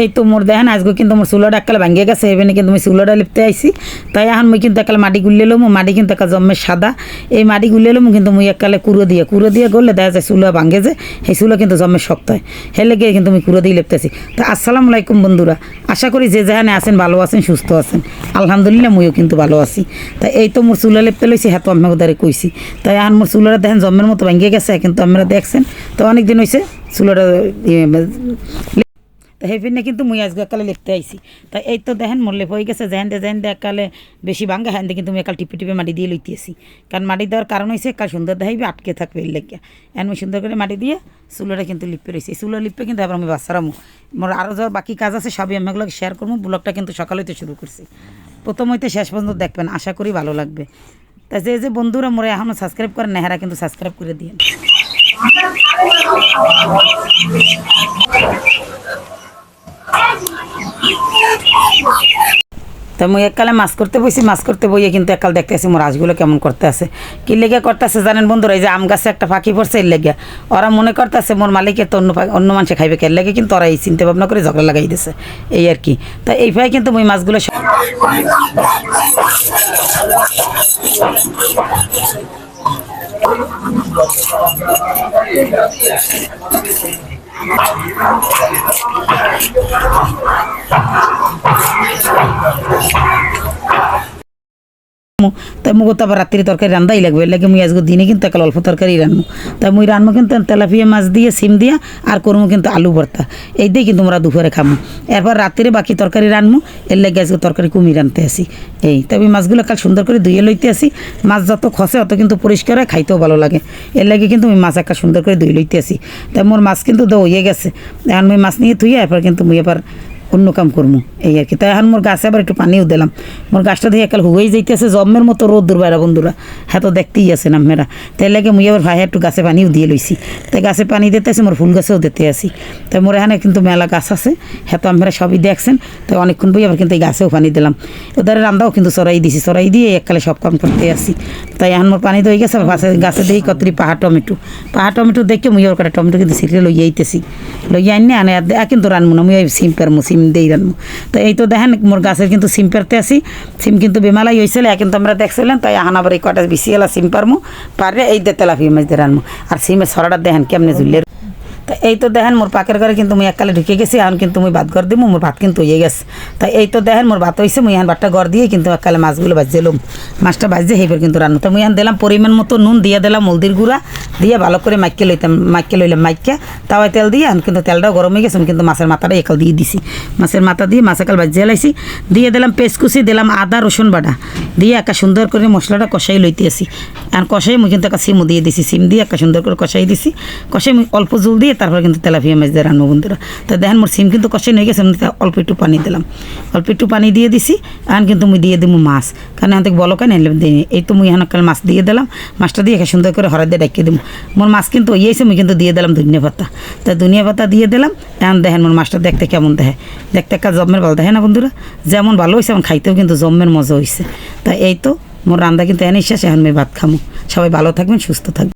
এই তো মোর দেখেন আজকে কিন্তু মোর চুলোটা একালে ভাঙ্গিয়ে গেছে এখানে কিন্তু আমি চুলোটা লিপতে আইছি। তাই এখন মুই কিন্তু একালে মাটি গুলিয়ে লমু মাটি কিন্তু একা জন্মে সাদা। এই মাটি গুলিয়ে লমু কিন্তু মুই একালে কুড়ো দিয়ে। কুড়ো দিয়ে গড়লে দেখা যায় চুলো ভাঙ্গে যে সেই চুলো কিন্তু জন্মে শক্ত হয়। হেলে গিয়ে কিন্তু আমি কুড়ো দিয়ে লিপতেছি তো আসসালামু আলাইকুম বন্ধুরা আশা করি যে যেখানে আছেন ভালো আছেন সুস্থ আছেন। আলহামদুলিল্লাহ মুইও কিন্তু ভালো আছি। তাই এই তো মোর চুলো লিপতে লইছি হ্যাঁ তো আমি ওদারে কইছি। তাই এখন মোর চুলোটা দেখেন জন্মের মতো ভাঙ্গিয়ে গেছে কিন্তু আপনারা দেখছেন। তো অনেক দিন হয়েছে চুলোটা ইয়ে, তো পিনে কিন্তু মুই আজকে একালে লিখতে আইছি তা এই তো দেখেন মোর লেপ হয়ে গেছে যেহেন দে যেহেন দে একালে বেশি ভাঙ্গা হ্যান কিন্তু আমি একাল টিপে টিপে মাটি দিয়ে লইতেছি কারণ মাটি দেওয়ার কারণ হয়েছে একাল সুন্দর দেখাইবে আটকে থাকবে এর লেগে এন আমি সুন্দর করে মাটি দিয়ে চুলোটা কিন্তু লিপে রয়েছি চুলো লিপে কিন্তু আবার আমি বাচ্চারামু মোর আরও যা বাকি কাজ আছে, সবই আমি এগুলো শেয়ার করব ব্লগটা কিন্তু সকাল হইতে শুরু করছি। প্রথম হইতে শেষ পর্যন্ত দেখবেন, আশা করি ভালো লাগবে। তা যে যে বন্ধুরা মোরে এখনও সাবস্ক্রাইব করেন নেহারা কিন্তু সাবস্ক্রাইব করে দিয়ে তা মুই এককালে মাছ করতে বইছি, মাছ করতে বইয়ে কিন্তু এককাল দেখতেছি মোর হাঁসগুলো কেমন করতে আছে। কি লেগে করতেছে জানেন বন্ধুরা, এই যে আম গাছে একটা ফাঁকি পড়ছে, এর লেগে ওরা মনে করতেছে, মোর মালিকের তো অন্য অন্য মানুষে খাইবে কে? লেগে কিন্তু ওরা এই চিন্তা ভাবনা করে ঝগড়া লাগাই দিছে। এই আর কি। তা এই ভাই কিন্তু মুই মাছগুলো সব- তাই মুগো তো আবার রাত্রি তরকারি রান্ধাই লাগবে লাগে মুই আজকে দিনে কিন্তু একাল অল্প তরকারি রান্নু তাই মুই রান্নু কিন্তু তেলাপিয়া মাছ দিয়ে সিম দিয়া আর করব কিন্তু আলু ভর্তা এই দিয়ে কিন্তু আমরা দুপুরে খামু এরপর রাত্রে বাকি তরকারি রান্নু এর লাগে আজকে তরকারি কমি রানতে আসি এই তবে মাছগুলো কাল সুন্দর করে ধুয়ে লইতে আসি মাছ যত খসে অত কিন্তু পরিষ্কার হয় খাইতেও ভালো লাগে এর লাগে কিন্তু আমি মাছ একটা সুন্দর করে ধুয়ে লইতে আসি তাই মোর মাছ কিন্তু দইয়ে গেছে এখন মুই মাছ নিয়ে ধুয়ে এরপর কিন্তু মুই এবার অন্য কাম করব এই আর কি। তাই এখন মোর গাছে আবার একটু পানিও দিলাম মোর গাছটা দিয়ে একাল হুয়েই যাইতেছে জম্মের মতো রোদ দুর্বাইরা বন্ধুরা। হ্যাঁ তো দেখতেই আছে না মেয়েরা। তাই লাগে মুই আবার ভাই একটু গাছে পানিও দিয়ে লইছি। তাই গাছে পানি দিতে আসি মোর ফুল গাছেও দিতে আসি। তাই মোর এখানে কিন্তু মেলা গাছ আছে। হ্যাঁ তো আমরা সবই দেখছেন। তাই অনেকক্ষণ বই আবার কিন্তু এই গাছেও পানি দিলাম। ওদের রান্দাও কিন্তু সরাই দিছি, সরাই দিয়ে এককালে সব কাম করতে আসি। তাই এখন মোর পানি দই গেছে, আবার গাছে গাছে দিই কতরি পাহাড়, টমেটো। পাহাড়, টমেটো দেখে মুই ওর টমেটো কিন্তু সিরিয়াল লইয়া আইতেছি লইয়া আনি আনে আর কিন্তু রানমু না, মুই সিম পারমু, সিম দেই রানমু। তো এই তো দেখেন, মোর গাছের কিন্তু সিম পেরতে আসি সিম কিন্তু বেমালাই হয়েছিল কিন্তু আমরা দেখছিলাম, তাই আহানাবার এই কটা বেশি এলা সিম পারমু পারলে এই দে তেলাফি মাছ দিয়ে রানমু। আর সিমের সরাটা দেখেন কেমনে ঝুললে তা এই তো দেখেন, মোর পাকের ঘরে কিন্তু মুই এককালে ঢুকে গেছি এখন কিন্তু মুই ভাত ঘর দিব মোর ভাত কিন্তু হয়ে গেছে। তাই এই তো দেখেন, মোর ভাত হয়েছে মুই এখন ভাতটা ঘর দিয়ে কিন্তু এককালে মাছগুলো ভাজছিলাম মাছটা ভাজছে সেইবার কিন্তু রান্না। তো মুই এখন দিলাম, পরিমাণ মতো নুন দিয়ে দিলাম, হলদির গুঁড়া দিয়ে ভালো করে মাইকে লইতাম, মাইকে লইলাম, মাইকে। তাওয়ায় তেল দিয়ে এখন কিন্তু তেলটাও গরম হয়ে গেছে কিন্তু মাছের মাথাটা একাল দিয়ে দিছি। মাছের মাথা দিয়ে মাছ একাল ভাজিয়ে লাইছি, দিয়ে দিলাম পেঁচকুচি দিলাম আদা, রসুন বাটা। দিয়ে একটা সুন্দর করে মশলাটা কষাই লইতে আসি আর কষাই মুই কিন্তু একটা সিমও দিয়ে দিছি, সিম দিয়ে একটা সুন্দর করে কষাই দিছি। কষাই মুই অল্প জল দিয়ে তারপর কিন্তু তেলাপিয়া মাছ দিয়ে রান্না বন্ধুরা। তো দেখেন, মোর সিম কিন্তু কষাই হয়ে গেছে, আমি অল্প একটু পানি দিলাম। অল্প একটু পানি দিয়ে দিছি, এখন কিন্তু মুই দিয়ে দিব মাছ। কারণ এখান থেকে বলো কেন দিই এই তো মুই এখন মাছ দিয়ে দিলাম, মাছটা দিয়ে সুন্দর করে হরাই দিয়ে ডাকিয়ে দিব মোর মাছ কিন্তু ইয়েছে মুই কিন্তু দিয়ে দিলাম ধনিয়া পাতা। তা ধনিয়া পাতা দিয়ে দিলাম, এখন দেখেন মোর মাছটা দেখতে কেমন দেখে। দেখতে একটা জম্মের ভালো, দেখে না বন্ধুরা? যেমন ভালো হয়েছে এমন খাইতেও কিন্তু জম্মের মজা হয়েছে তা এই তো, মোর রান্না কিন্তু এনে শেষ, এখন আমি ভাত খামো। সবাই ভালো থাকবেন, সুস্থ থাকবেন।